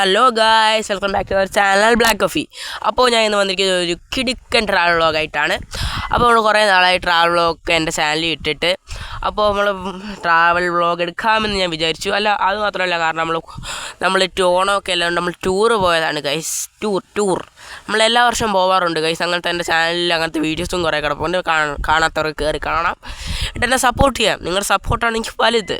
Hello guys welcome back to our channel black coffee അപ്പോൾ ഞാൻ ഇന്ന് വന്നിരിക്കുന്നത് ഒരു കിടുക്കൻ ട്രാവൽ വ്ളോഗായിട്ടാണ് അപ്പോൾ നമ്മൾ കുറേ നാളായി ട്രാവൽ വ്ളോഗ് എന്റെ ചാനലിൽ ഇട്ടിട്ട്. അപ്പോൾ നമ്മൾ ട്രാവൽ വ്ളോഗ് എടുക്കാമെന്ന് ഞാൻ വിചാരിച്ചു. അല്ല അത് മാത്രമല്ല കാരണം നമ്മൾ നമ്മൾ ഓണമൊക്കെ എല്ലാം നമ്മൾ ടൂറ് പോയതാണ് ഗൈസ് ടൂർ ടൂർ നമ്മൾ എല്ലാ വർഷവും പോവാറുണ്ട് ഗൈസ് അങ്ങനത്തെ എന്റെ ചാനലിൽ അങ്ങനത്തെ വീഡിയോസും കുറേ കിടപ്പുണ്ട്. കാണ- കാണാത്തവർക്ക് കയറി കാണാം എന്നിട്ട് എന്നെ സപ്പോർട്ട് ചെയ്യാം. നിങ്ങളുടെ സപ്പോർട്ടാണ് എനിക്ക് വലുത്.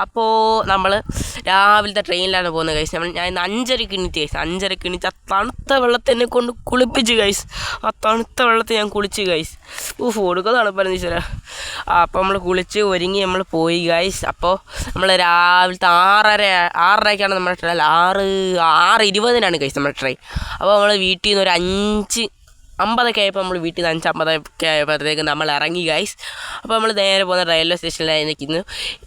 അപ്പോൾ നമ്മൾ രാവിലത്തെ ട്രെയിനിലാണ് പോകുന്നത് ഗൈസ് നമ്മൾ ഞാൻ ഇന്ന് അഞ്ചരക്ക് എണീറ്റ് ഗൈസ് അഞ്ചരക്ക് എണീറ്റ് ആ തണുത്ത വെള്ളത്തെ എന്നെ കൊണ്ട് കുളിപ്പിച്ച് ഗൈസ് ആ തണുത്ത വെള്ളത്തിൽ ഞാൻ കുളിച്ച് ഗൈസ് ഊഫ് കൊടുക്കുക തണുപ്പായിരുന്നു ഈശ്വര. അപ്പോൾ നമ്മൾ കുളിച്ച് ഒരുങ്ങി നമ്മൾ പോയി ഗൈസ് അപ്പോൾ നമ്മൾ രാവിലത്തെ ആറര ആറരയ്ക്കാണ് നമ്മുടെ ട്രെയിൻ ആറ് ആറ് ഇരുപതിനാണ് ഗൈസ് നമ്മുടെ ട്രെയിൻ അപ്പോൾ നമ്മൾ വീട്ടിൽ നിന്ന് ഒരു അഞ്ച് അമ്പതൊക്കെ ആയപ്പോൾ നമ്മൾ വീട്ടിൽ നിന്ന് അഞ്ച് അമ്പതൊക്കെ ആയപ്പോഴത്തേക്ക് നമ്മൾ ഇറങ്ങി ഗൈസ് അപ്പോൾ നമ്മൾ നേരെ പോകുന്ന റെയിൽവേ സ്റ്റേഷനിലായി നിൽക്കുന്നു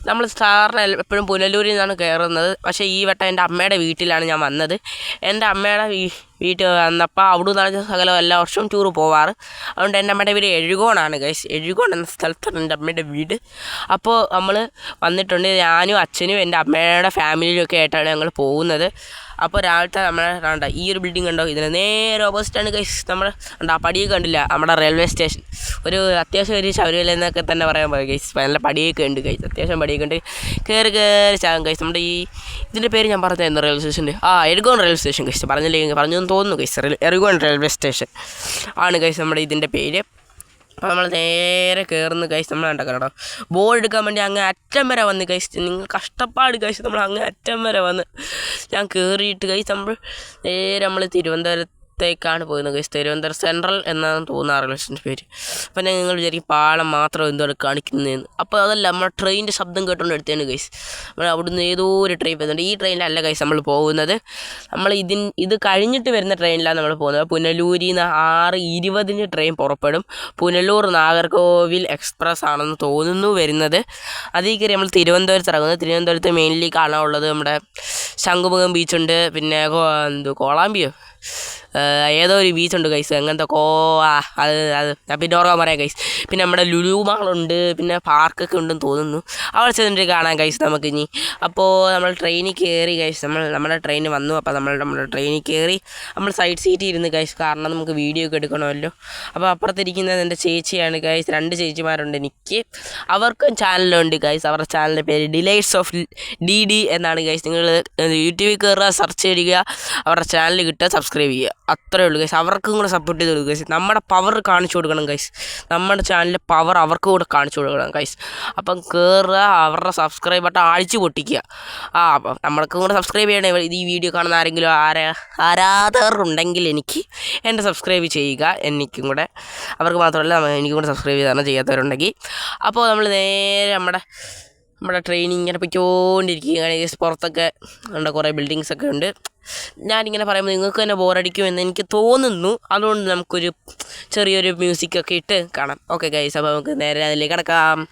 നമ്മൾ സാറിന് എപ്പോഴും പുനലൂരിൽ നിന്നാണ് കയറുന്നത് പക്ഷേ ഈ വട്ടം എന്റെ അമ്മയുടെ വീട്ടിലാണ് ഞാൻ വന്നത്. എന്റെ അമ്മയുടെ വീ വീട്ടിൽ വന്നപ്പോൾ അവിടെ ഞാൻ സകലം എല്ലാ വർഷവും ടൂർ പോവാറ്. അതുകൊണ്ട് എന്റെ അമ്മയുടെ വീട് എഴുകോണാണ് ഗൈസ് എഴുകോൺ എന്ന സ്ഥലത്താണ് എന്റെ അമ്മയുടെ വീട്. അപ്പോൾ നമ്മൾ വന്നിട്ടുണ്ട് ഞാനും അച്ഛനും എന്റെ അമ്മയുടെ ഫാമിലിയും ഒക്കെ ആയിട്ടാണ് ഞങ്ങൾ പോകുന്നത്. അപ്പോൾ രാവിലത്തെ നമ്മുടെ കണ്ട ഈ ഒരു ബിൽഡിംഗ് കണ്ടോ? ഇതിന് നേരെ ഓപ്പോസിറ്റാണ് ഗൈസ് നമ്മുടെ ആ പടിയൊക്കെ കണ്ടില്ല നമ്മുടെ റെയിൽവേ സ്റ്റേഷൻ ഒരു അത്യാവശ്യം ഒരു ശബരിമല എന്നൊക്കെ തന്നെ പറയാൻ പോയി ഗൈസ് നല്ല പടിയൊക്കെ ഉണ്ട് ഗൈസ് അത്യാവശ്യം പടിയൊക്കെ ഉണ്ട്. കയറി കയറി ചാകും ഗൈസ് നമ്മുടെ ഈ ഇതിന്റെ പേര് ഞാൻ പറഞ്ഞു തരുന്നു റെയിൽവേ സ്റ്റേഷന്റെ ആ എഴുകോൺ റെയിൽവേ സ്റ്റേഷൻ ഗൈസ് പറഞ്ഞില്ലെങ്കിൽ പറഞ്ഞു എന്ന് തോന്നുന്നു ഗൈസ് എറിഗോൺ റെയിൽവേ സ്റ്റേഷൻ ആണ് ഗൈസ് നമ്മുടെ ഇതിന്റെ പേര്. അപ്പോൾ നമ്മൾ നേരെ കയറുന്ന കൈസ് നമ്മൾ കണ്ട കേട്ടോ ബോൾ എടുക്കാൻ വേണ്ടി അങ്ങ് അറ്റം വരെ വന്ന് കൈസ് നിങ്ങൾ കഷ്ടപ്പാട് കഴിച്ച് നമ്മൾ അങ്ങ് അറ്റം വരെ വന്ന് ഞാൻ കയറിയിട്ട് കൈസ് നമ്മൾ നേരെ നമ്മൾ തിരുവനന്തപുരത്തേക്കാണ് പോകുന്നത് ഗൈസ് തിരുവനന്തപുരം സെൻട്രൽ എന്നാണ് തോന്നുന്ന റെയിൽവേ സ്റ്റേഷന്റെ പേര്. അപ്പം ഞാൻ നിങ്ങൾ വിചാരിക്കും പാളം മാത്രം എന്താണ് കാണിക്കുന്നതെന്ന്. അപ്പോൾ അതല്ല നമ്മൾ ട്രെയിനിന്റെ ശബ്ദം കേട്ടുകൊണ്ട് എടുത്തതാണ് ഗൈസ് നമ്മൾ അവിടുന്ന് ഏതോ ഒരു ട്രെയിൻ പോകുന്നുണ്ട്. ഈ ട്രെയിനിലല്ല ഗൈസ് നമ്മൾ പോകുന്നത്. നമ്മൾ ഇതിൻ ഇത് കഴിഞ്ഞിട്ട് വരുന്ന ട്രെയിനിലാണ് നമ്മൾ പോകുന്നത്. പുനലൂരിൽ നിന്ന് ആറ് ഇരുപതിന് ട്രെയിൻ പുറപ്പെടും. പുനലൂർ നാഗർകോവിൽ എക്സ്പ്രസ് ആണെന്ന് തോന്നുന്നു വരുന്നത്. അതിൽ കയറി നമ്മൾ തിരുവനന്തപുരത്ത് ഇറങ്ങുന്നത്. തിരുവനന്തപുരത്ത് മെയിൻലി കാണാനുള്ളത് നമ്മുടെ ശംഖുമുഖം ബീച്ചുണ്ട് പിന്നെ എന്തു കോളാമ്പിയോ? ഏതോ ഒരു ബീച്ച് ഉണ്ട് ഗൈസ് അങ്ങനത്തെ കോ അത് അത്. പിന്നെ ഓർക്കാൻ പറയാം ഗൈസ് പിന്നെ നമ്മുടെ ലുലു മാളുണ്ട് പിന്നെ പാർക്കൊക്കെ ഉണ്ടെന്ന് തോന്നുന്നു. അവിടെ ചെന്നിട്ട് കാണാം ഗൈസ് നമുക്ക് ഇനി അപ്പോൾ നമ്മൾ ട്രെയിനിൽ കയറി ഗൈസ് നമ്മൾ നമ്മുടെ ട്രെയിൻ വന്നു. അപ്പോൾ നമ്മൾ നമ്മുടെ ട്രെയിനിൽ കയറി നമ്മൾ സൈഡ് സീറ്റിൽ ഇരുന്ന് ഗൈസ് കാരണം നമുക്ക് വീഡിയോ ഒക്കെ എടുക്കണമല്ലോ. അപ്പോൾ അപ്പുറത്തിരിക്കുന്നത് എന്റെ ചേച്ചിയാണ് ഗൈസ് രണ്ട് ചേച്ചിമാരുണ്ട് എനിക്ക്. അവർക്കും ചാനലുണ്ട് ഗൈസ് അവരുടെ ചാനലിന്റെ പേര് ഡിലൈറ്റ്സ് ഓഫ് ഡി ഡി എന്നാണ് ഗൈസ് നിങ്ങൾ യൂട്യൂബിൽ കയറുക സെർച്ച് ചെയ്യുക. അവരുടെ ചാനൽ കിട്ടുക സബ്സ്ക്രൈബ് ചെയ്യുക. അത്രേ ഉള്ളൂ ഗൈസ് അവർക്കും കൂടെ സപ്പോർട്ട് ചെയ്ത് കൊടുക്കുക ഗൈസ് നമ്മുടെ പവർ കാണിച്ചു കൊടുക്കണം ഗൈസ് നമ്മുടെ ചാനലിലെ പവർ അവർക്ക് കൂടെ കാണിച്ചു കൊടുക്കണം ഗൈസ് അപ്പം കയറുക അവരുടെ സബ്സ്ക്രൈബ് ബട്ടൺ അഴിച്ചു പൊട്ടിക്കുക. ആ അപ്പം നമ്മൾക്കും കൂടെ സബ്സ്ക്രൈബ് ചെയ്യണേ. ഇത് ഈ വീഡിയോ കാണുന്ന ആരെങ്കിലും ആരാ ആരാധകർ ഉണ്ടെങ്കിൽ എനിക്ക് എന്റെ സബ്സ്ക്രൈബ് ചെയ്യുക. എനിക്കും കൂടെ അവർക്ക് മാത്രമല്ല എനിക്കും കൂടെ സബ്സ്ക്രൈബ് ചെയ്താണ് ചെയ്യാത്തവരുണ്ടെങ്കിൽ. അപ്പോൾ നമ്മൾ നേരെ നമ്മുടെ നമ്മുടെ ട്രെയിനിങ് ഇങ്ങനെ പോയിക്കൊണ്ടിരിക്കുകയാണ്. പുറത്തൊക്കെ ഉണ്ട് കുറേ ബിൽഡിങ്സ് ഒക്കെ ഉണ്ട്. ഞാനിങ്ങനെ പറയുമ്പോൾ നിങ്ങൾക്ക് തന്നെ ബോറടിക്കുമെന്ന് എനിക്ക് തോന്നുന്നു. അതുകൊണ്ട് നമുക്കൊരു ചെറിയൊരു മ്യൂസിക്കൊക്കെ ഇട്ട് കാണാം. ഓക്കെ ഗൈസ് അപ്പോൾ നമുക്ക് നേരെ അതിലേക്ക് കിടക്കാം.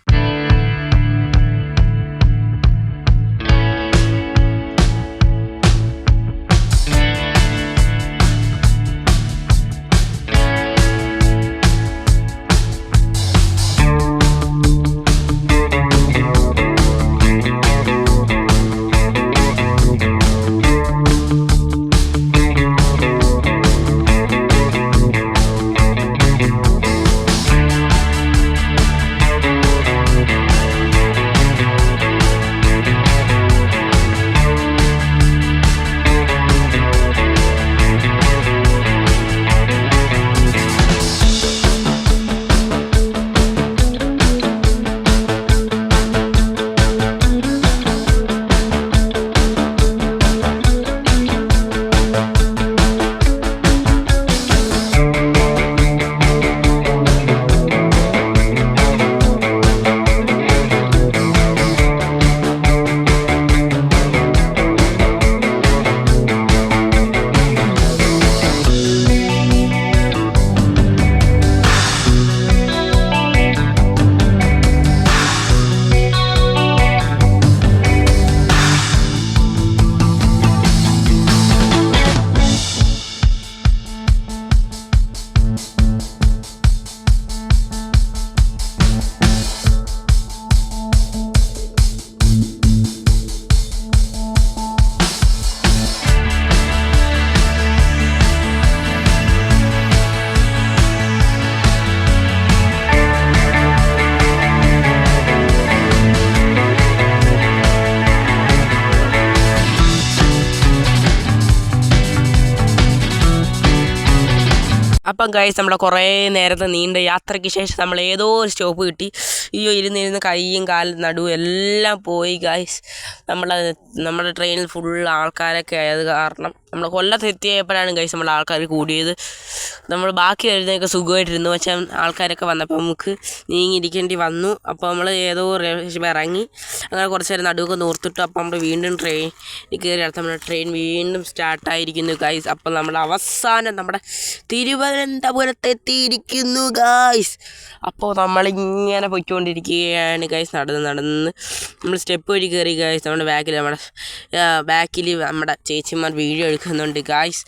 അപ്പം ഗൈസ് നമ്മളെ കുറേ നേരത്തെ നീണ്ട യാത്രയ്ക്ക് ശേഷം നമ്മൾ ഏതോ ഒരു സ്റ്റോപ്പ് കിട്ടി. അയ്യോ ഇരുന്നിരുന്ന് കൈയും കാലും നടുവും എല്ലാം പോയി ഗൈസ് നമ്മളെ നമ്മുടെ ട്രെയിനിൽ ഫുൾ ആൾക്കാരൊക്കെ ആയത് കാരണം നമ്മൾ കൊല്ലത്ത് എത്തിയപ്പോഴാണ് ഗൈസ് നമ്മൾ ആൾക്കാർ കൂടിയത്. നമ്മൾ ബാക്കി വരുന്നതൊക്കെ സുഖമായിട്ടിരുന്നു. പക്ഷേ ആൾക്കാരൊക്കെ വന്നപ്പോൾ നമുക്ക് നീങ്ങിയിരിക്കേണ്ടി വന്നു. അപ്പോൾ നമ്മൾ ഏതോ ഇറങ്ങി. അങ്ങനെ കുറച്ച് നേരം നടുവൊക്കെ നോർത്തിട്ടു അപ്പോൾ നമ്മൾ വീണ്ടും ട്രെയിൻ കയറി അടുത്ത നമ്മുടെ ട്രെയിൻ വീണ്ടും സ്റ്റാർട്ടായിരിക്കുന്നു ഗൈസ് അപ്പോൾ നമ്മൾ അവസാനം നമ്മുടെ തിരുവനന്തപുരത്ത് എത്തിയിരിക്കുന്നു ഗൈസ് അപ്പോൾ നമ്മളിങ്ങനെ പോയിക്കൊണ്ടിരിക്കുകയാണ് ഗൈസ് നടന്ന് നടന്ന് നമ്മൾ സ്റ്റെപ്പ് വഴി കയറി ഗൈസ് നമ്മുടെ ബാക്കിൽ നമ്മുടെ ബാക്കിൽ നമ്മുടെ ചേച്ചിമാർ വീഡിയോ എടുക്കുന്നുണ്ട് ഗായ്സ്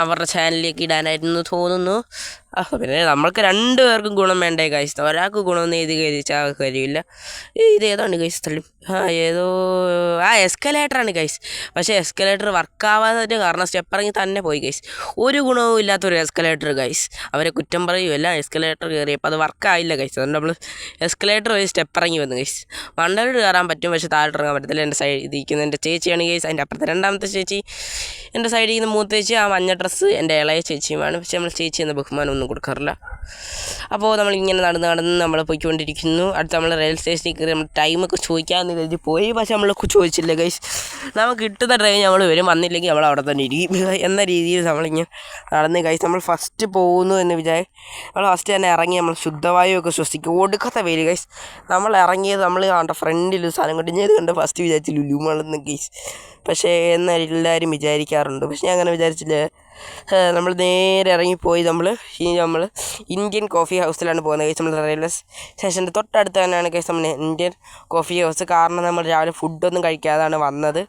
അവരുടെ ചാനലിലേക്ക് ഇടാനായിരുന്നു തോന്നുന്നു. ആ, പിന്നെ നമ്മൾക്ക് രണ്ട് പേർക്കും ഗുണം വേണ്ടേ കൈസ് ഒരാൾക്ക് ഗുണമൊന്നും ഇത് കഴിച്ചാൽ കഴിയില്ല ഇത് ഏതാണ് കൈസ് തള്ളി ആ ഏതോ ആ എസ്കലേറ്ററാണ് കൈസ് പക്ഷേ എസ്കലേറ്റർ വർക്കാവാത്തതിന്റെ കാരണം സ്റ്റെപ്പ് ഇറങ്ങി തന്നെ പോയി കൈസ് ഒരു ഗുണവും ഇല്ലാത്തൊരു എസ്കലേറ്റർ കൈസ് അവരെ കുറ്റം പറയുമല്ല എസ്കലേറ്റർ കയറിയപ്പോൾ അത് വർക്കായില്ല കൈസ് അതുകൊണ്ട് നമ്മൾ എസ്കലേറ്റർ വഴി സ്റ്റെപ്പ് ഇറങ്ങി വന്നു കൈസ് മണ്ടലോട് കയറാൻ പറ്റും പക്ഷേ താഴെ ഇറങ്ങാൻ പറ്റത്തില്ല. എന്റെ സൈഡ് ഇരിക്കുന്ന എന്റെ ചേച്ചിയാണ് കൈസ് അതിന്റെ അപ്പുറത്തെ രണ്ടാമത്തെ ചേച്ചി. എന്റെ സൈഡിൽ നിന്ന് മൂത്ത ചേച്ചി ആ മഞ്ഞ ഡ്രസ്സ് എന്റെ ഇളയ ചേച്ചിയുമാണ്. പക്ഷേ നമ്മൾ ചേച്ചി എന്ന ബഹുമാനം ഒന്നും കൊടുക്കാറില്ല. അപ്പോൾ നമ്മളിങ്ങനെ നടന്ന് നടന്ന് നമ്മൾ പോയിക്കൊണ്ടിരിക്കുന്നു. അടുത്ത് നമ്മൾ റെയിൽവേ സ്റ്റേഷനിൽ കയറി നമ്മൾ ടൈമൊക്കെ ചോദിക്കാമെന്ന് കരുതി പോയി. പക്ഷേ നമ്മളൊക്കെ ചോദിച്ചില്ല ഗൈസ് നമുക്ക് കിട്ടുന്ന ട്രെയിൻ നമ്മൾ വരും. വന്നില്ലെങ്കിൽ നമ്മൾ അവിടെ തന്നെ ഇരിക്കും. എന്ന രീതിയിൽ നമ്മളിങ്ങനെ നടന്ന് ഗൈസ് നമ്മൾ ഫസ്റ്റ് പോകുന്നു എന്ന് വിചാരി നമ്മൾ ഫസ്റ്റ് തന്നെ ഇറങ്ങി നമ്മൾ ശുദ്ധവായുവൊക്കെ ശ്വസിക്കും. ഒടുക്കത്തെ വെയിൽ ഗൈസ് നമ്മൾ ഇറങ്ങിയത് നമ്മൾ കണ്ട ഫ്രണ്ടിൽ സ്ഥലം കണ്ട്. ഞാൻ കണ്ട് ഫസ്റ്റ് വിചാരിച്ചു ലുലുമാളെന്ന് ഗൈസ് പക്ഷേ എന്നാൽ എല്ലാവരും വിചാരിക്കാറുണ്ട്. പക്ഷേ ഞാൻ അങ്ങനെ വിചാരിച്ചില്ല. നമ്മൾ നേരെ ഇറങ്ങിപ്പോയി നമ്മൾ ഇനി നമ്മൾ ഇന്ത്യൻ കോഫി ഹൗസിലാണ് പോകുന്നത്. കഴിച്ച് നമ്മൾ റെയിൽവേ സ്റ്റേഷന്റെ തൊട്ടടുത്ത് തന്നെയാണ് കഴിച്ച് നമ്മൾ ഇന്ത്യൻ കോഫി ഹൗസ്. കാരണം നമ്മൾ രാവിലെ ഫുഡൊന്നും കഴിക്കാതാണ് വന്നത്.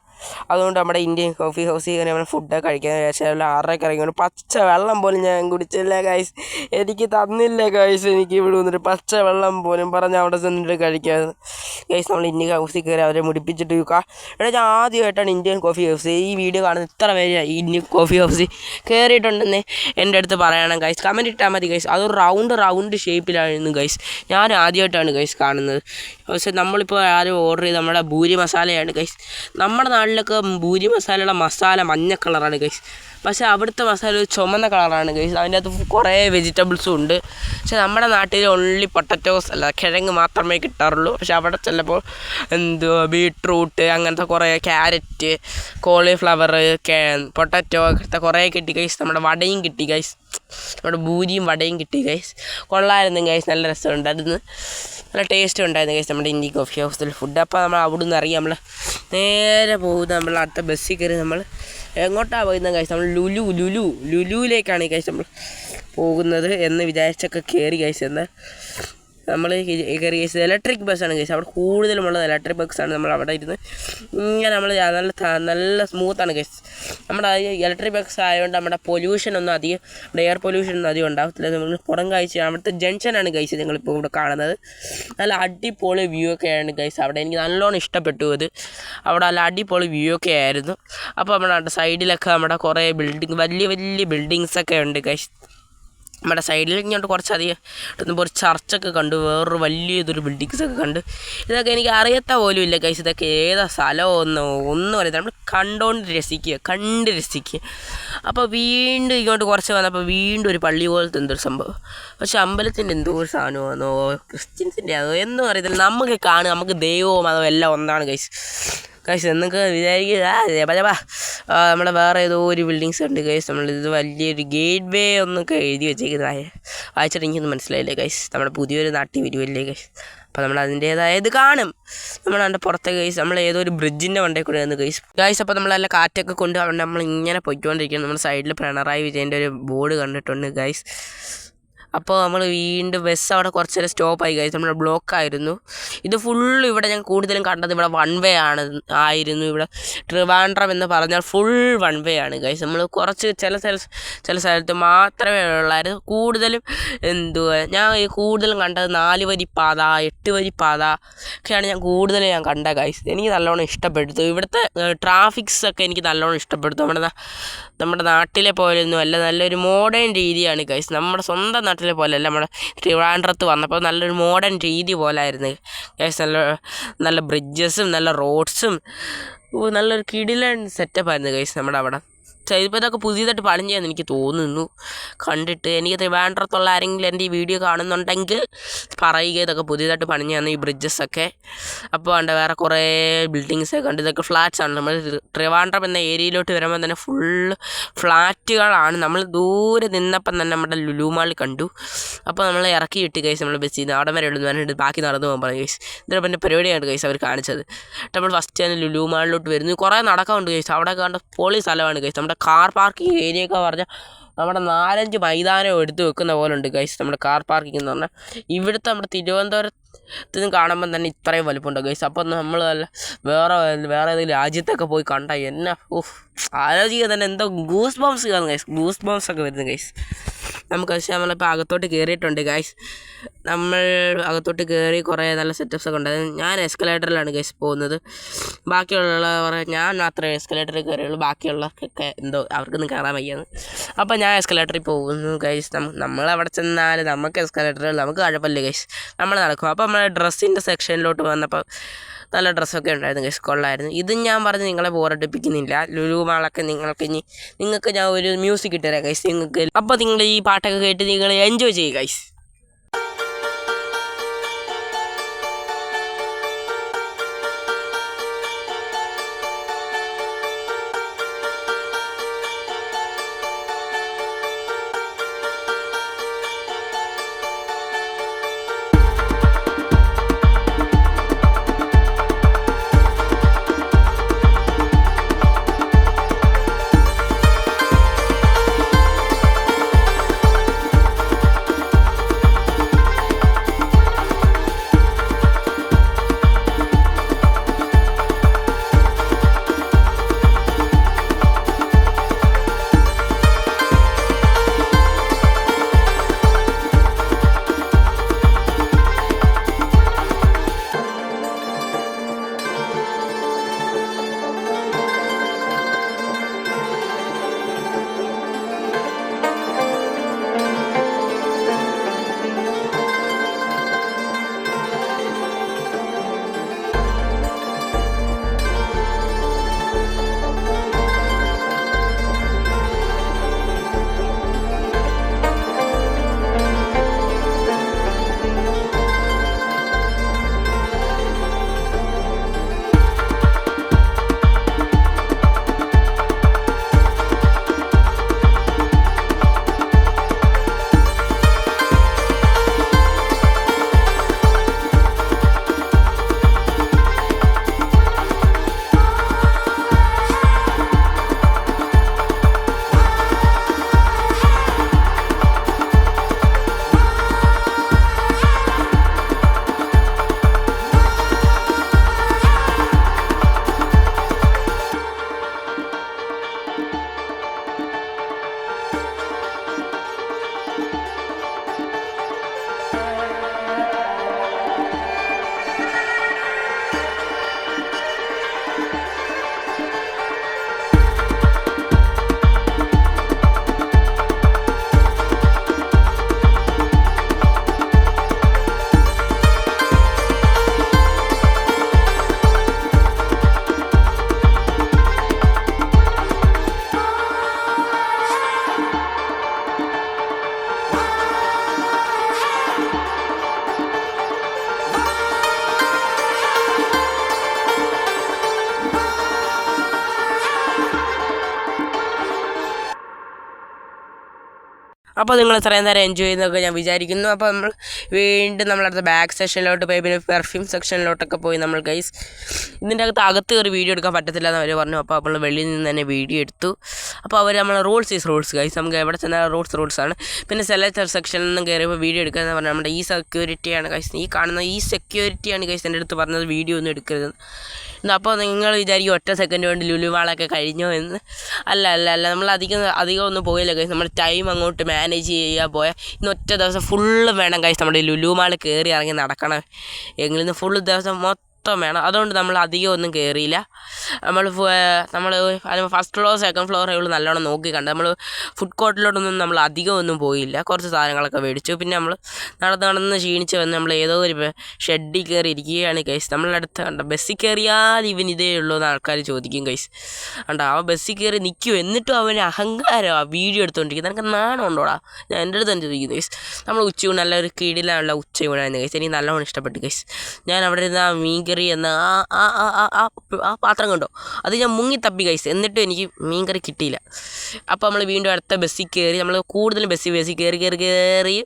അതുകൊണ്ട് നമ്മുടെ ഇന്ത്യൻ കോഫി ഹൗസിൽ നമ്മൾ ഫുഡൊക്കെ കഴിക്കാൻ രാവിലെ ആറരയ്ക്ക് ഇറങ്ങി. പച്ച വെള്ളം പോലും ഞാൻ കുടിച്ചില്ല ഗൈസ് എനിക്ക് തന്നില്ല ഗൈസ് എനിക്ക് ഇവിടെ വന്നിട്ട് പച്ച വെള്ളം പോലും പറഞ്ഞ് അവിടെ ചെന്നിട്ട് കഴിക്കാൻ. ഗൈസ് നമ്മൾ ഇന്ത്യൻ ഹൗസിൽ കയറി അവരെ മുടിപ്പിച്ചിട്ട് എടാ ഞാൻ ആദ്യമായിട്ടാണ് ഇന്ത്യൻ കോഫി ഹൗസ്. ഈ വീഡിയോ കാണുന്ന ഇത്ര പേര് ഇന്ത്യൻ കോഫി ഹൗസിൽ. കയറിയിട്ടുണ്ടെന്ന് എന്റെ അടുത്ത് പറയണം ഗൈസ് കമന്റ് ഇട്ടാൽ മതി ഗൈസ് അത് റൗണ്ട് റൗണ്ട് ഷേപ്പിലായിരുന്നു ഗൈസ് ഞാൻ ആദ്യമായിട്ടാണ് ഗൈസ് കാണുന്നത്. പക്ഷേ നമ്മളിപ്പോൾ ആരും ഓർഡർ ചെയ്ത് നമ്മുടെ ഭൂരി മസാലയാണ് ഗൈസ് നമ്മുടെ നാട്ടിലൊക്കെ ഭൂരി മസാലയുടെ മസാല മഞ്ഞ കളറാണ് ഗൈസ് പക്ഷേ അവിടുത്തെ മസാല ഒരു ചുമന്ന കളറാണ് ഗൈസ് അതിന്റെ അകത്ത് കുറേ വെജിറ്റബിൾസും ഉണ്ട്. പക്ഷേ നമ്മുടെ നാട്ടിൽ ഓൺലി പൊട്ടറ്റോസ് അല്ല കിഴങ്ങ് മാത്രമേ കിട്ടാറുള്ളൂ. പക്ഷേ അവിടെ ചിലപ്പോൾ എന്തോ ബീട്രൂട്ട് അങ്ങനത്തെ കുറേ ക്യാരറ്റ് കോളിഫ്ലവർ പൊട്ടറ്റോ അങ്ങനത്തെ കുറേ കിട്ടി ഗൈസ് നമ്മുടെ വടയും കിട്ടി ഗൈസ് നമ്മുടെ ഭൂരിയും വടയും കിട്ടി ഗൈസ് കൊള്ളായിരുന്നു ഗൈസ് നല്ല രസമുണ്ടായിരുന്നു നല്ല ടേസ്റ്റ് ഉണ്ടായിരുന്നു ഗൈസ് നമ്മുടെ ഇന്ത്യ കോഫി ഹൗസിൽ ഫുഡ് അപ്പോൾ നമ്മൾ അവിടെ നിന്ന് ഇറങ്ങി നമ്മൾ നേരെ പോകുന്ന നമ്മൾ അടുത്ത ബസ്സിൽ കയറി നമ്മൾ എങ്ങോട്ടാണ് പോകുന്നത് ഗൈസ് നമ്മൾ ലുലു ലുലു ലുലുവിലേക്കാണ് ഗൈസ് നമ്മൾ പോകുന്നത് എന്ന് വിചാരിച്ചൊക്കെ കയറി എന്ന് നമ്മൾ കയറി കേസ് ഇലക്ട്രിക് ബസ്സാണ് കേസ് അവിടെ കൂടുതലുമുള്ളത് ഇലക്ട്രിക് ബസ്സാണ് നമ്മൾ അവിടെ ഇരുന്ന് ഇങ്ങനെ നമ്മൾ നല്ല നല്ല സ്മൂത്താണ് കേസ് നമ്മുടെ ഇലക്ട്രിക് ബസ് ആയതുകൊണ്ട് നമ്മുടെ പൊല്യൂഷൻ ഒന്നും അധികം എയർ പൊല്യൂഷൻ ഒന്നും അധികം ഉണ്ടാകത്തില്ല നമ്മൾ പുറം കാഴ്ച അവിടുത്തെ ജംഗ്ഷനാണ് ഗൈസ് നിങ്ങളിപ്പോൾ ഇവിടെ കാണുന്നത്. നല്ല അടിപൊളി വ്യൂ ഒക്കെ ആണ് ഗൈസ് അവിടെ. എനിക്ക് നല്ലോണം ഇഷ്ടപ്പെട്ടു അത്. അവിടെ നല്ല അടിപൊളി വ്യൂ ഒക്കെ ആയിരുന്നു. അപ്പോൾ നമ്മുടെ സൈഡിലൊക്കെ നമ്മുടെ കുറേ ബിൽഡിങ് വലിയ വലിയ ബിൽഡിങ്സൊക്കെ ഉണ്ട് ഗൈസ്. നമ്മുടെ സൈഡിൽ ഇങ്ങോട്ട് കുറച്ചധികം ഒരു ചർച്ചൊക്കെ കണ്ടു. വേറൊരു വലിയ ഇതൊരു ബിൽഡിങ്സ് ഒക്കെ കണ്ടു. ഇതൊക്കെ എനിക്ക് അറിയത്ത പോലും ഇല്ല കൈസ് ഇതൊക്കെ ഏതാ സ്ഥലമൊന്നോ ഒന്നും അറിയാത്ത നമ്മൾ കണ്ടോണ്ട് രസിക്കുക കണ്ട് രസിക്കുക. അപ്പോൾ വീണ്ടും ഇങ്ങോട്ട് കുറച്ച് വന്നപ്പോൾ വീണ്ടും ഒരു പള്ളി പോലത്തെ എന്തൊരു സംഭവം. പക്ഷെ അമ്പലത്തിന്റെ എന്തോ ഒരു സാധനമാണോ ക്രിസ്ത്യൻസിന്റെ അതോ എന്നും അറിയത്തില്ല. നമുക്ക് കാണുക നമുക്ക് ദൈവവും അതോ എല്ലാം ഒന്നാണ് കൈസ് കൈസ് നിങ്ങൾക്ക് വിചാരിക്കുക ജപ നമ്മുടെ വേറെ ഏതോ ഒരു ബിൽഡിങ്സ് ഉണ്ട് കൈസ് നമ്മളിത് വലിയൊരു ഗേറ്റ് വേ ഒന്നൊക്കെ എഴുതി വെച്ചേക്കുന്നതായ വായിച്ചിട്ട് എനിക്കൊന്നും മനസ്സിലായില്ലേ കൈസ് നമ്മുടെ പുതിയൊരു നാട്ടിൽ വരുമല്ലേ കൈസ് അപ്പോൾ നമ്മൾ അതിന്റേതായ ഇത് കാണും. നമ്മൾ അതിന്റെ പുറത്തെ കൈസ് നമ്മൾ ഏതോ ഒരു ബ്രിഡ്ജിന്റെ വണ്ടേ കൂടെ ആയിരുന്നു കൈസ് ഗൈസ് അപ്പോൾ നമ്മൾ നല്ല കാറ്റൊക്കെ കൊണ്ട് നമ്മൾ ഇങ്ങനെ പൊയ്ക്കൊണ്ടിരിക്കുന്നു. നമ്മുടെ സൈഡിൽ പിണറായി വിജയന്റെ ഒരു ബോർഡ് കണ്ടിട്ടുണ്ട് ഗൈസ് അപ്പോൾ നമ്മൾ വീണ്ടും ബസ് അവിടെ കുറച്ച് നേരം സ്റ്റോപ്പായി കഴിച്ചു നമ്മുടെ ബ്ലോക്ക് ആയിരുന്നു. ഇത് ഫുള്ള് ഇവിടെ ഞാൻ കൂടുതലും കണ്ടത് ഇവിടെ വൺ വേ ആണ് ആയിരുന്നു ഇവിടെ. ട്രിവാൻഡ്രം എന്ന് പറഞ്ഞാൽ ഫുൾ വൺ വേ ആണ് കഴിച്ച് നമ്മൾ കുറച്ച് ചില ചില ചില സ്ഥലത്ത് മാത്രമേ ഉള്ളായിരുന്നു. കൂടുതലും എന്തുവാ ഞാൻ കൂടുതലും കണ്ടത് നാല് വരി പാത എട്ട് വരി പാത ഒക്കെയാണ് ഞാൻ കൂടുതലും ഞാൻ കണ്ട കഴിച്ച് എനിക്ക് നല്ലോണം ഇഷ്ടപ്പെടുത്തു ഇവിടുത്തെ ട്രാഫിക്സ് ഒക്കെ എനിക്ക് നല്ലോണം ഇഷ്ടപ്പെടുത്തു നമ്മുടെ നമ്മുടെ നാട്ടിലെ പോലെയൊന്നും അല്ല നല്ലൊരു മോഡേൺ രീതിയാണ് കഴിച്ച് നമ്മുടെ സ്വന്തം നാട്ടിലെ പോലെയല്ല നമ്മുടെ ട്രിവാൻഡ്രത്ത് വന്നപ്പോൾ നല്ലൊരു മോഡേൺ രീതി പോലായിരുന്നു. ഗൈസ് നല്ല നല്ല ബ്രിഡ്ജസും നല്ല റോഡ്സും നല്ലൊരു കിടിലൻ സെറ്റപ്പ് ആയിരുന്നു ഗൈസ് നമ്മുടെ അവിടെ. ഇപ്പോൾ ഇതൊക്കെ പുതിയതായിട്ട് പണിഞ്ഞതെന്ന് എനിക്ക് തോന്നുന്നു. കണ്ടിട്ട് എനിക്ക് ട്രിവാൻഡ്രത്തുള്ള ആരെങ്കിലും എന്റെ ഈ വീഡിയോ കാണുന്നുണ്ടെങ്കിൽ പറയുക ഇതൊക്കെ പുതിയതായിട്ട് പണിഞ്ഞതാണ് ഈ ബ്രിഡ്ജസ് ഒക്കെ. അപ്പോൾ ഉണ്ട് വേറെ കുറേ ബിൽഡിങ്സ് ഒക്കെ ഉണ്ട് ഇതൊക്കെ ഫ്ലാറ്റ്സ് ആണ്. നമ്മൾ ട്രിവാൻഡ്രം എന്ന ഏരിയയിലോട്ട് വരുമ്പോൾ തന്നെ ഫുൾ ഫ്ലാറ്റുകളാണ് നമ്മൾ ദൂരെ നിന്നപ്പം തന്നെ നമ്മുടെ ലുലു മാളിൽ കണ്ടു. അപ്പോൾ നമ്മൾ ഇറക്കി വിട്ട് കഴിച്ച് നമ്മൾ ബസ്സിൽ നിന്ന് അവിടെ വരെ ഉള്ളൂ പറഞ്ഞിട്ട് ബാക്കി നടന്നു പോകാൻ പറഞ്ഞു കൈസ് ഇതിനെ പിന്നെ പരിപാടിയാണ് കൈസ് അവർ കാണിച്ചത്. നമ്മൾ ഫസ്റ്റ് തന്നെ ലുലുമാളിലോട്ട് വരുന്നു. കുറേ നടക്കാറുണ്ട് കൈസ് അവിടെ കണ്ട പൊളി സ്ഥലമാണ് കൈസ് നമ്മുടെ കാർ പാർക്കിംഗ് ഏരിയ ഒക്കെ പറഞ്ഞാൽ നമ്മുടെ നാലഞ്ച് മൈതാനം എടുത്ത് വെക്കുന്ന പോലെ ഉണ്ട് ഗൈസ് നമ്മുടെ കാർ പാർക്കിംഗ് എന്ന് പറഞ്ഞാൽ ഇവിടുത്തെ നമ്മുടെ തിരുവനന്തപുരത്ത് നിന്ന് കാണുമ്പോൾ തന്നെ ഇത്രയും വലുപ്പമുണ്ട് ഗൈസ് അപ്പം നമ്മൾ വേറെ വേറെ ഏതെങ്കിലും രാജ്യത്തൊക്കെ പോയി കണ്ട എന്നെ ഓഹ് ആലോചിക്കുക തന്നെ എന്തോ ഗൂസ് ബോംസ് കാണും ഗൈസ് ഗൂസ് ബോംസ് ഒക്കെ വരുന്നു ഗൈസ് നമുക്ക് പക്ഷേ നമ്മളിപ്പോൾ അകത്തോട്ട് കയറിയിട്ടുണ്ട് ഗൈസ് നമ്മൾ അകത്തോട്ട് കയറി കുറേ നല്ല സെറ്റപ്സ് ഒക്കെ ഉണ്ട്. അത് ഞാൻ എസ്കലേറ്ററിലാണ് ഗൈസ് പോകുന്നത്. ബാക്കിയുള്ളവർ ഞാൻ മാത്രമേ എസ്കലേറ്ററിൽ കയറിയുള്ളൂ ബാക്കിയുള്ളവർക്കൊക്കെ എന്തോ അവർക്കൊന്നും കയറാൻ വയ്യാന്ന്. അപ്പോൾ ഞാൻ എസ്കലേറ്ററിൽ പോകുന്നു ഗൈസ് നമ്മൾ അവിടെ ചെന്നാൽ നമുക്ക് എസ്കലേറ്ററിൽ നമുക്ക് കഴപ്പമില്ല ഗൈസ് നമ്മൾ നടക്കും. അപ്പോൾ നമ്മൾ ഡ്രസ്സിന്റെ സെക്ഷനിലോട്ട് വന്നപ്പോൾ നല്ല ഡ്രസ്സൊക്കെ ഉണ്ടായിരുന്നു ഗൈസ് കൊള്ളായിരുന്നു. ഇതും ഞാൻ പറഞ്ഞ് നിങ്ങളെ ബോറടിപ്പിക്കുന്നില്ല ലുലു മാളൊക്കെ നിങ്ങൾക്ക് ഇനി നിങ്ങൾക്ക് ഞാൻ ഒരു മ്യൂസിക് ഇട്ടുതരാം ഗൈസ് നിങ്ങൾക്ക് അപ്പോൾ നിങ്ങൾ ഈ പാട്ടൊക്കെ കേട്ട് നിങ്ങൾ എൻജോയ് ചെയ്യുക ഗൈസ് അപ്പോൾ നിങ്ങൾ ഇത്രയും നേരം എൻജോയ് ചെയ്യുന്നതൊക്കെ ഞാൻ വിചാരിക്കുന്നു. അപ്പോൾ നമ്മൾ വീണ്ടും നമ്മളടുത്ത ബാക്ക് സെക്ഷനിലോട്ട് പോയി. പിന്നെ പെർഫ്യൂം സെക്ഷനിലോട്ടൊക്കെ പോയി നമ്മൾ ഗൈസ് ഇതിന്റെ അകത്ത് അകത്ത് കയറി വീഡിയോ എടുക്കാൻ പറ്റത്തില്ല എന്ന് അവർ പറഞ്ഞു. അപ്പോൾ നമ്മൾ വെളിയിൽ നിന്ന് തന്നെ വീഡിയോ എടുത്തു. അപ്പോൾ അവർ നമ്മൾ റൂൾസ് ഈസ് റൂൾസ് ഗൈസ് നമുക്ക് എവിടെ ചെന്നാൽ റൂൾസ് റൂൾസ് ആണ്. പിന്നെ സെലക്ടർ സെക്ഷനിൽ നിന്നും കയറിയപ്പോൾ വീഡിയോ എടുക്കുക എന്ന് പറഞ്ഞാൽ നമ്മുടെ ഈ സെക്യൂരിറ്റിയാണ് ഗൈസ് ഈ കാണുന്ന ഈ സെക്യൂരിറ്റിയാണ് ഗൈസ് എന്റെ അടുത്ത് പറഞ്ഞത് വീഡിയോ ഒന്നും എടുക്കരുത് അപ്പോൾ നിങ്ങൾ വിചാരിക്കും ഒറ്റ സെക്കൻഡ് കൊണ്ട് ലുലുവാളൊക്കെ കഴിഞ്ഞോ എന്ന്. അല്ല അല്ല അല്ല നമ്മൾ അധികം അധികം ഒന്നും പോയില്ല കൈസ് നമ്മുടെ ടൈം അങ്ങോട്ട് മാനേജ് ചെയ്യുക പോയാൽ ഇന്ന് ഒറ്റ ദിവസം ഫുള്ള് വേണം കൈസ് നമ്മുടെ ലുലുമാൾ കയറി ഇറങ്ങി നടക്കണം. ഇന്ന് ഫുള്ള് ദിവസം മൊത്തം മൊത്തം വേണം. അതുകൊണ്ട് നമ്മൾ അധികം ഒന്നും കയറിയില്ല നമ്മൾ നമ്മൾ ഫസ്റ്റ് ഫ്ലോർ സെക്കൻഡ് ഫ്ലോർ ഉള്ളൂ നല്ലോണം നോക്കി കണ്ട് നമ്മൾ ഫുഡ് കോർട്ടിലോട്ടൊന്നും നമ്മൾ അധികം ഒന്നും പോയില്ല. കുറച്ച് സാധനങ്ങളൊക്കെ മേടിച്ചു. പിന്നെ നമ്മൾ നടന്ന് നടന്ന് ക്ഷീണിച്ച് വന്ന് നമ്മൾ ഏതോ ഒരു ഷെഡിൽ കയറി ഇരിക്കുകയാണ് കൈസ് നമ്മളുടെ അടുത്ത് കണ്ട ബസ്സിൽ കയറിയാൽ ഇവൻ ഇതേ ഉള്ളൂ എന്ന് ആൾക്കാർ ചോദിക്കും കൈസ് കണ്ട അവൻ ബസ്സിൽ കയറി നിൽക്കും. എന്നിട്ടും അവന് ആ വീഡിയോ എടുത്തുകൊണ്ടിരിക്കുന്നത് നിനക്ക് നാണമുണ്ടോടാ? ഞാൻ എന്റെ അടുത്ത് തന്നെ ചോദിക്കുന്നു കൈസ് നമ്മൾ ഉച്ചയൂണ് നല്ലൊരു കീഴിലുള്ള ഉച്ചയൂണായിരുന്നു കൈസ് എനിക്ക് നല്ലോണം ഇഷ്ടപ്പെട്ടു കൈസ് ഞാൻ അവിടെ ഇരുന്ന് ആ മീൻകറി എന്ന ആ ആ ആ ആ ആ പാത്രം കണ്ടോ? അത് ഞാൻ മുങ്ങി തപ്പി കൈസ് എന്നിട്ടും എനിക്ക് മീൻകറി കിട്ടിയില്ല. അപ്പോൾ നമ്മൾ വീണ്ടും അടുത്ത ബസ്സിൽ കയറി നമ്മൾ കൂടുതലും ബസ്സിൽ ബസ്സിൽ കയറി കയറി കയറി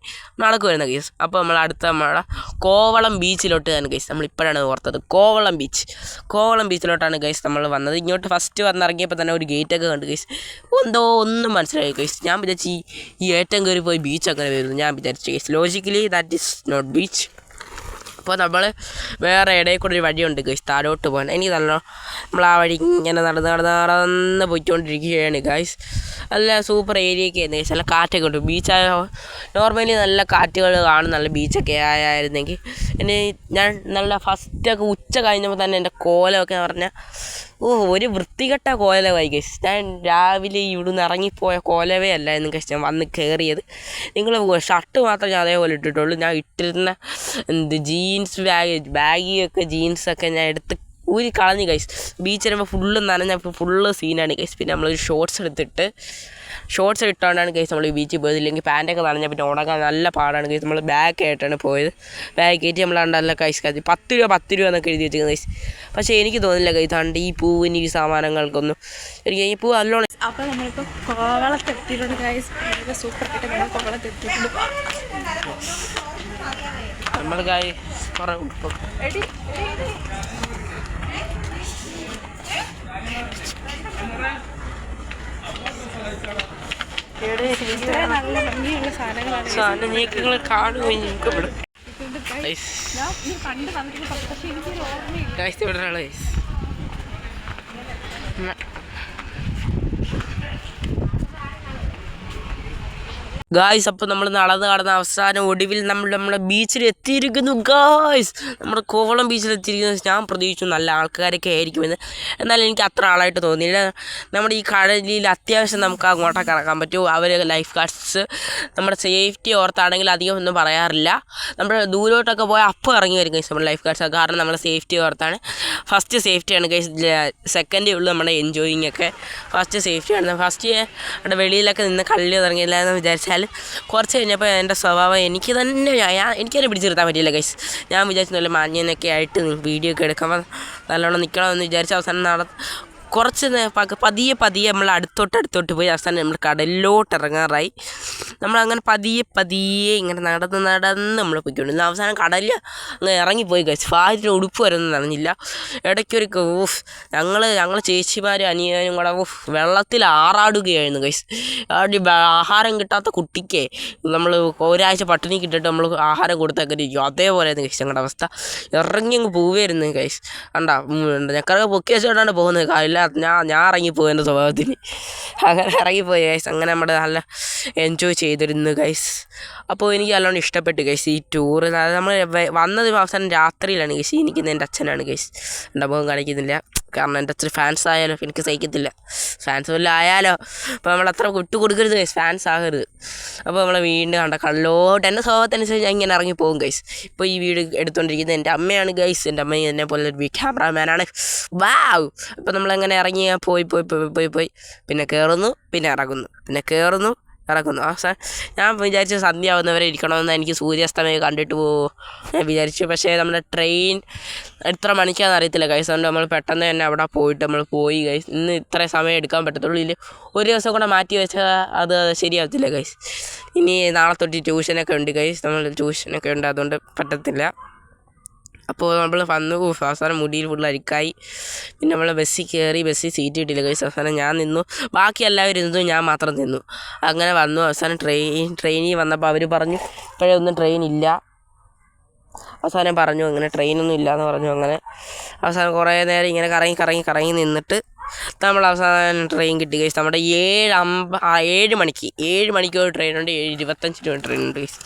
വരുന്ന കേസ് അപ്പോൾ നമ്മൾ അടുത്ത നമ്മുടെ കോവളം ബീച്ചിലോട്ട് തന്നെ കേസ് നമ്മൾ ഇപ്പോഴാണ് ഓർത്തത്. കോവളം ബീച്ച്. കോവളം ബീച്ചിലോട്ടാണ് കേസ് നമ്മൾ വന്നത്. ഇങ്ങോട്ട് ഫസ്റ്റ് വന്നിറങ്ങിയപ്പോൾ തന്നെ ഒരു ഗേറ്റൊക്കെ കണ്ട് കേസ് എന്തോ ഒന്നും മനസ്സിലായി കേസ് ഞാൻ വിചാരിച്ചു ഈ ഏറ്റവും കയറി പോയി ബീച്ച് അങ്ങനെ വരുന്നു. ഞാൻ വിചാരിച്ചു guys logically that is not beach അപ്പോൾ നമ്മൾ വേറെ ഇടയിൽ കൂടെ ഒരു വഴിയുണ്ട് ഗൈസ് താഴോട്ട് പോകാൻ. എനിക്ക് നല്ല നമ്മൾ ആ വഴി ഇങ്ങനെ നടന്ന് നടന്ന് നടന്ന് പോയിക്കൊണ്ടിരിക്കുകയാണ് ഗൈസ് നല്ല സൂപ്പർ ഏരിയയൊക്കെ ആയിരുന്നു ഗൈസ് നല്ല കാറ്റൊക്കെ ഉണ്ട്. ബീച്ചായ നോർമലി നല്ല കാറ്റുകൾ കാണും. നല്ല ബീച്ചൊക്കെ ആയിരുന്നെങ്കിൽ എന്നെ ഞാൻ നല്ല ഫസ്റ്റൊക്കെ ഉച്ച കഴിഞ്ഞപ്പോൾ തന്നെ എന്റെ കോലമൊക്കെ പറഞ്ഞാൽ ഓ ഒരു വൃത്തികെട്ട കോലമായി ഗൈസ് ഞാൻ രാവിലെ ഇവിടുന്ന് ഇറങ്ങിപ്പോയ കോലവേ അല്ല എന്ന് ഗൈസ് ഞാൻ വന്ന് കയറിയത് നിങ്ങൾ ഷർട്ട് മാത്രം ഞാൻ അതേപോലെ ഇട്ടിട്ടുള്ളൂ. ഞാൻ ഇട്ടിരുന്ന എന്ത് ജീൻസ് ബാഗ് ബാഗിയൊക്കെ ജീൻസൊക്കെ ഞാൻ എടുത്ത് ഊരി കളഞ്ഞു ഗൈസ് ബീച്ച് വരുമ്പോൾ ഫുള്ള് നനഞ്ഞപ്പോൾ ഫുള്ള് സീനാണ് ഗൈസ് പിന്നെ നമ്മളൊരു ഷോർട്സ് എടുത്തിട്ട് ഷോർട്സ് ഇട്ടുകൊണ്ടാണ് കേസ് നമ്മൾ ബീച്ചിൽ പോയത്. ഇല്ലെങ്കിൽ പാന്റൊക്കെ നനഞ്ഞാൽ പിന്നെ ഉണങ്ങാൻ നല്ല പാടാണ് കേസ് നമ്മൾ ബാക്ക് ആയിട്ടാണ് പോയത്. ബാക്ക് കയറ്റി നമ്മൾ നല്ല കൈസ് കാത്തി പത്ത് രൂപ പത്ത് രൂപ എന്നൊക്കെ എഴുതി വെച്ചിരിക്കുന്നത് കൈസ് പക്ഷേ എനിക്ക് തോന്നില്ല കൈസ് കണ്ട് ഈ പൂവിന് ഈ സാമാനങ്ങൾക്കൊന്നും എനിക്ക് ഈ പൂ നല്ലോണം അപ്പോൾ നമ്മളിപ്പോൾ കോവളത്തെത്തിയിട്ടുണ്ട് സൂപ്പർ ആയിട്ട് നമ്മൾ കോവളത്തെത്തിയിട്ടുണ്ട് നമ്മൾ കായ് കുറേ ഉപ്പ്. എടി ഇത്ര നല്ല ഭംഗിയുള്ള സാധനങ്ങളാണ് സാധനം നീക്കങ്ങൾ നിങ്ങൾക്ക് ഇവിടെ ഗൈസ് ഞാൻ നീ പണ്ട് വന്നിട്ട് പക്ഷേ എനിക്കൊരു ഓർമ്മയില്ല ഗൈസ് ഇവിടെ ഒരാളെ ഗൈസ് ഗായ്സ് അപ്പോൾ നമ്മൾ നടന്ന് കടന്ന അവസാനം ഒടുവിൽ നമ്മൾ നമ്മുടെ ബീച്ചിൽ എത്തിയിരിക്കുന്നു. ഗായ്സ് നമ്മുടെ കോവളം ബീച്ചിൽ എത്തിയിരിക്കുന്നു. ഞാൻ പ്രതീക്ഷിച്ചു നല്ല ആൾക്കാരൊക്കെ ആയിരിക്കുമെന്ന് എന്നാൽ എനിക്ക് അത്ര ആളായിട്ട് തോന്നിയില്ല. നമ്മുടെ ഈ കടലിൽ അത്യാവശ്യം നമുക്ക് അങ്ങോട്ടൊക്കെ ഇറക്കാൻ പറ്റും. അവർ ലൈഫ് ഗാർഡ്സ് നമ്മുടെ സേഫ്റ്റി ഓർത്താണെങ്കിൽ അധികം ഒന്നും പറയാറില്ല. നമ്മൾ ദൂരോട്ടൊക്കെ പോയാൽ അപ്പോൾ ഇറങ്ങി വരും ഗൈസ് നമ്മുടെ ലൈഫ് ഗാർഡ്സ് കാരണം നമ്മുടെ സേഫ്റ്റി ഓർത്താണ്. ഫസ്റ്റ് സേഫ്റ്റിയാണ് ഗൈസ് സെക്കൻഡേ ഉള്ളൂ നമ്മുടെ എൻജോയിങ് ഒക്കെ. ഫസ്റ്റ് സേഫ്റ്റിയാണ് ഫസ്റ്റ് അവിടെ വെളിയിലൊക്കെ നിന്ന് കള്ളി തുടങ്ങിയില്ല എന്ന് വിചാരിച്ചാൽ കുറച്ച് കഴിഞ്ഞപ്പോൾ എന്റെ സ്വഭാവം എനിക്ക് തന്നെ ഞാൻ തന്നെ എനിക്കതിനെ പിടിച്ചിരുത്താൻ പറ്റിയില്ല ഗൈസ് ഞാൻ വിചാരിച്ചു നല്ല മാഞ്ഞെന്നൊക്കെ ആയിട്ട് വീഡിയോ ഒക്കെ എടുക്കുമ്പോൾ നല്ലോണം നിൽക്കണമെന്ന് വിചാരിച്ച അവസാനം നട കുറച്ച് പതിയെ പതിയെ നമ്മൾ അടുത്തോട്ട് അടുത്തോട്ട് പോയി അവസാനം നമ്മൾ കടലിലോട്ട് ഇറങ്ങാറായി നമ്മളങ്ങനെ പതിയെ പതിയെ ഇങ്ങനെ നടന്ന് നടന്ന് നമ്മൾ പോയിക്കൊണ്ടിരുന്നു. അവസാനം കടലിൽ അങ്ങ് ഇറങ്ങിപ്പോയി കഴിച്ചു ഫാരിന്റെ ഉടുപ്പ് വരെ ഒന്നും നനഞ്ഞില്ല ഇടയ്ക്കൊരു ഊഫ്. ഞങ്ങൾ ഞങ്ങൾ ചേച്ചിമാരും അനിയനും കൂടെ ഊഫ്. വെള്ളത്തിൽ ആറാടുകയായിരുന്നു കഴിച്ച് ആഹാരം കിട്ടാത്ത കുട്ടിക്ക്. നമ്മൾ ഒരാഴ്ച പട്ടിണി കിട്ടിട്ട് നമ്മൾ ആഹാരം കൊടുത്തൊക്കെ ഇരിക്കും അതേപോലെയായിരുന്നു കഴിച്ച് ഞങ്ങളുടെ അവസ്ഥ. ഇറങ്ങി അങ്ങ് പോവുമായിരുന്നു കഴിച്ച് കണ്ടാ ഞക്കറൊക്കെ പൊക്കി വെച്ചോണ്ടാണ് പോകുന്നത്. ഞാൻ ഞാൻ ഇറങ്ങിപ്പോയി എന്റെ സ്വഭാവത്തിൽ. അങ്ങനെ ഇറങ്ങിപ്പോയി ഗൈസ് അങ്ങനെ നമ്മുടെ നല്ല എൻജോയ് ചെയ്തിരുന്നു ഗൈസ് അപ്പോൾ എനിക്ക് നല്ലോണം ഇഷ്ടപ്പെട്ടു ഗൈസ് ഈ ടൂർ നമ്മൾ വന്നത് അവസാനം രാത്രിയിലാണ് ഗൈസ് എനിക്ക് എന്റെ അച്ഛനാണ് ഗൈസ് എന്റെ മുഖം കാണിക്കുന്നില്ല. കാരണം എന്റെ അത്ര ഫാൻസ് ആയാലോ? എനിക്ക് സഹിക്കത്തില്ല. ഫാൻസ് വല്ല ആയാലോ? അപ്പോൾ നമ്മൾ അത്ര വിട്ടു കൊടുക്കരുത് ഗൈസ് ഫാൻസ് ആകരുത്. അപ്പോൾ നമ്മളെ വീണ്ടും കണ്ട കള്ളോട്ട്. എന്റെ സ്വഭാവത്തിനനുസരിച്ച് ഞാൻ ഇങ്ങനെ ഇറങ്ങി പോകും ഗൈസ് ഇപ്പോൾ ഈ വീട് എടുത്തുകൊണ്ടിരിക്കുന്നത് എന്റെ അമ്മയാണ് ഗൈസ് എന്റെ അമ്മ എന്നെ പോലെ ഒരു ക്യാമറാമാനാണ് വാവ് അപ്പോൾ നമ്മളങ്ങനെ ഇറങ്ങി പോയി പോയി പോയി പോയി പോയി. പിന്നെ കയറുന്നു പിന്നെ ഇറങ്ങുന്നു പിന്നെ കയറുന്നു ഇറങ്ങുന്നു അവസാനം ഞാൻ വിചാരിച്ചു സന്ധ്യ ആവുന്നവരെ ഇരിക്കണമെന്ന് എനിക്ക് സൂര്യാസ്തമയം കണ്ടിട്ട് പോകും ഞാൻ വിചാരിച്ചു. പക്ഷേ നമ്മുടെ ട്രെയിൻ എത്ര മണിക്കാണെന്ന് അറിയത്തില്ല കൈസ് അതുകൊണ്ട് നമ്മൾ പെട്ടെന്ന് തന്നെ അവിടെ പോയിട്ട് നമ്മൾ പോയി കൈസ് ഇന്ന് ഇത്ര സമയം എടുക്കാൻ പറ്റത്തുള്ളൂ. ഇല്ല ഒരു ദിവസം കൂടെ മാറ്റി വെച്ചാൽ അത് ശരിയാവത്തില്ല കൈസ് ഇനി നാളെ തൊട്ട് ട്യൂഷനൊക്കെ ഉണ്ട് കൈസ് നമ്മൾ ട്യൂഷനൊക്കെ ഉണ്ട് അതുകൊണ്ട് പറ്റത്തില്ല. അപ്പോൾ നമ്മൾ വന്നു അവസാനം മുടിയിൽ ഫുൾ അരിക്കായി. പിന്നെ നമ്മൾ ബസ്സിൽ കയറി ബസ്സിൽ സീറ്റ് കിട്ടിയില്ല കഴിച്ച് അവസാനം ഞാൻ നിന്നു. ബാക്കി എല്ലാവരും ഇരുന്നു ഞാൻ മാത്രം നിന്നു. അങ്ങനെ വന്നു. അവസാനം ട്രെയിൻ ട്രെയിനിൽ വന്നപ്പോൾ അവർ പറഞ്ഞു ഇപ്പോഴേ ഒന്നും ട്രെയിൻ ഇല്ല. അവസാനം പറഞ്ഞു അങ്ങനെ ട്രെയിനൊന്നും ഇല്ലയെന്ന് പറഞ്ഞു. അങ്ങനെ അവസാനം കുറേ നേരം ഇങ്ങനെ കറങ്ങി കറങ്ങി കറങ്ങി നിന്നിട്ട് നമ്മൾ അവസാനം ട്രെയിൻ കിട്ടി. ഗൈസ് നമ്മുടെ ഏഴ് അമ്പ ഏഴ് മണിക്ക് ഏഴ് മണിക്ക് ഒരു ട്രെയിനുണ്ട് ഏഴ് ഇരുപത്തഞ്ച് രൂപ ട്രെയിൻ ഉണ്ട് ഗൈസ്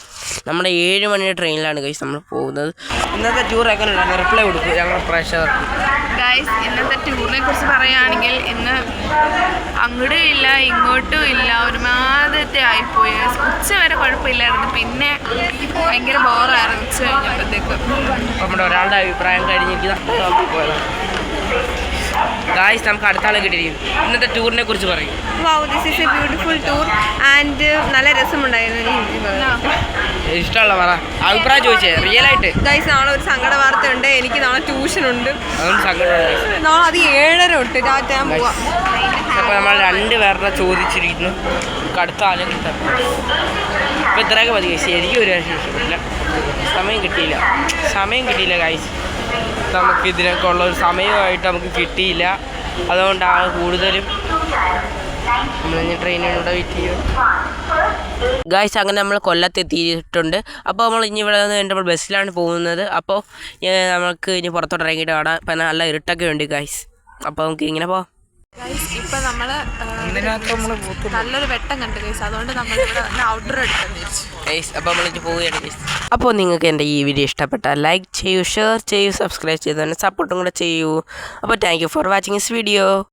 നമ്മുടെ ഏഴ് മണിയുടെ ട്രെയിനിലാണ് ഗൈസ് നമ്മൾ പോകുന്നത്. ഇന്നത്തെ ടൂർ എങ്ങനെ ഉണ്ടായിരുന്നു റിപ്ലൈ കൊടുക്കും ഞങ്ങളുടെ പ്രേക്ഷകർക്ക്. ഗൈസ് ഇന്നത്തെ ടൂറിനെ കുറിച്ച് പറയുകയാണെങ്കിൽ ഇന്ന് അങ്ങോട്ടും ഇല്ല ഇങ്ങോട്ടും ഇല്ല ഒരുമാതിരത്തെ ആയിപ്പോയി. ഉച്ച വരെ കുഴപ്പമില്ലായിരുന്നു. പിന്നെ ഭയങ്കര ബോറായിരുന്നു ഉച്ച കഴിഞ്ഞപ്പോഴത്തേക്ക്. നമ്മുടെ ഒരാളുടെ അഭിപ്രായം കഴിഞ്ഞിരിക്കുന്ന പോയതാണ്. ഗായ്സ് നമുക്ക് അടുത്ത ആളെ കിട്ടിയിരിക്കും ഇന്നത്തെ ടൂറിനെ കുറിച്ച് പറയും. This is a beautiful tour and നല്ല രസമുണ്ടായിരുന്നു ഇഷ്ടമുള്ള പറ. അഭിപ്രായം ചോദിച്ചേ റിയൽ ആയിട്ട്. ഗൈസ് നാളെ ഒരു സങ്കട വാർത്ത ഉണ്ട് എനിക്ക് നാളെ ട്യൂഷൻ ഉണ്ട് നാളെ അത് ഏഴര ഉണ്ട് രാത്രി ഞാൻ പോവാം. അപ്പോൾ നമ്മൾ രണ്ട് പേരുടെ ചോദിച്ചിരിക്കുന്നു. അടുത്ത ആളെ കിട്ടാം. അപ്പോൾ ഇത്രയൊക്കെ മതി. ഗൈസ് എനിക്ക് ഒരു സമയം കിട്ടിയില്ല. സമയം കിട്ടിയില്ല ഗൈസ് നമുക്ക് ഇതിനൊക്കെ ഉള്ള ഒരു സമയമായിട്ട് നമുക്ക് കിട്ടിയില്ല. അതുകൊണ്ടാണ് കൂടുതലും നമ്മളിനി ട്രെയിനിനൂടെ വെയിറ്റ് ചെയ്യും ഗായ്സ് അങ്ങനെ നമ്മൾ കൊല്ലത്ത് എത്തിയിട്ടുണ്ട് അപ്പോൾ നമ്മൾ ഇനി ഇവിടെ നിന്ന് നമ്മൾ ബസ്സിലാണ് പോകുന്നത്. അപ്പോൾ നമുക്ക് ഇനി പുറത്തോട്ട് ഇറങ്ങിയിട്ട് കാണാം ഇപ്പം നല്ല ഇരുട്ടൊക്കെ ഉണ്ട് ഗായ്സ് അപ്പോൾ നമുക്ക് ഇങ്ങനെ പോവാം. ഇപ്പം നമ്മൾ നല്ലൊരു വെട്ടം കണ്ടു ഗൈസ് അതുകൊണ്ട് നമ്മൾ ഔട്ട്ഡോർ ഗൈസ് അപ്പോൾ പോവുകയാണ് നിങ്ങൾക്ക് എന്റെ ഈ വീഡിയോ ഇഷ്ടപ്പെട്ടാൽ ലൈക്ക് ചെയ്യൂ ഷെയർ ചെയ്യൂ സബ്സ്ക്രൈബ് ചെയ്ത് തന്നെ സപ്പോർട്ടും കൂടെ ചെയ്യൂ. അപ്പോൾ thank you for watching this video